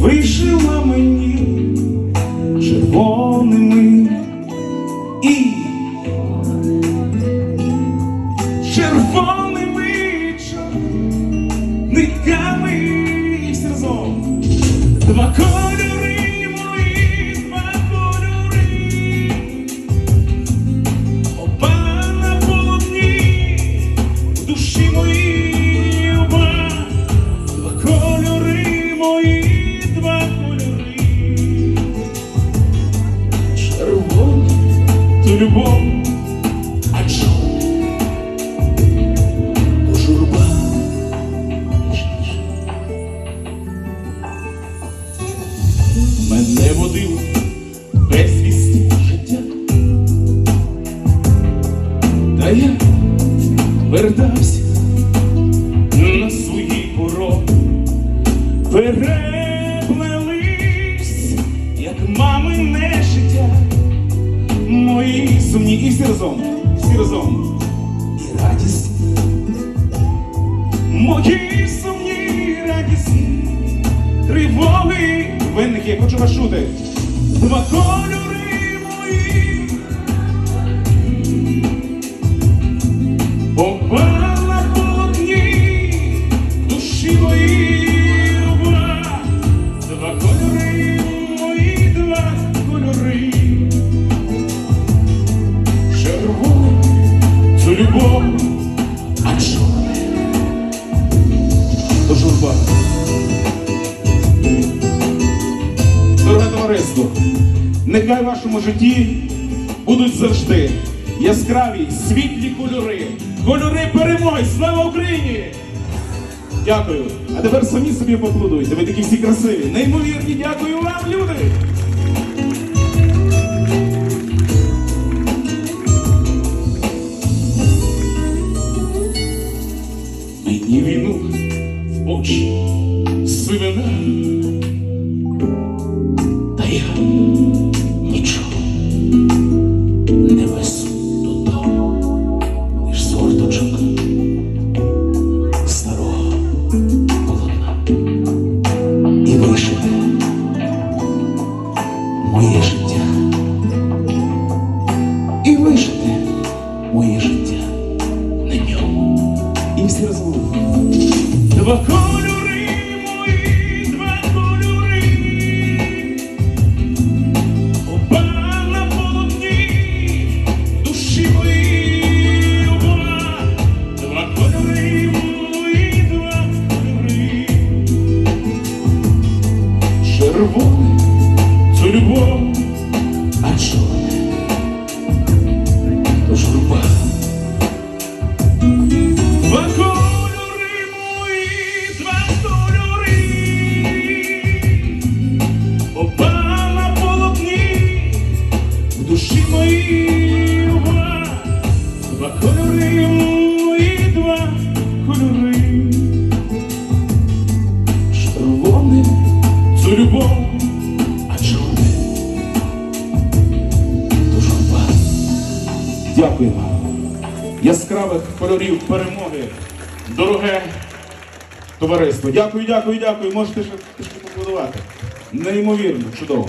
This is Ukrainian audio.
вишила мені червоними і червоними чорниками разом. Два кольори мої, два кольори. Опала на полотні в душі оба. Два кольори мої, любов, а чорний то журба. Мене водило безвісті життя. Та я вертався сумні і всі разом, всі разом, і радісні. Мої сумні радісні, тривоги, винники, я хочу вас чути. Два кольори то журба. Дороге товариство, нехай в вашому житті будуть завжди яскраві, світлі кольори, кольори перемоги. Слава Україні! Дякую. А тепер самі собі поплодуйте. Ви такі всі красиві. Неймовірні, дякую вам, люди! Очі сивина. Та я нічого не везу додому, лиш згорточок старого полотна. І вишите моє життя. І вишите моє життя на ньому. І всі разом. Два Дякуємо. Яскравих кольорів перемоги. Дороге товариство. Дякую, дякую, дякую. Можете ще трішки побудувати. Неймовірно, чудово.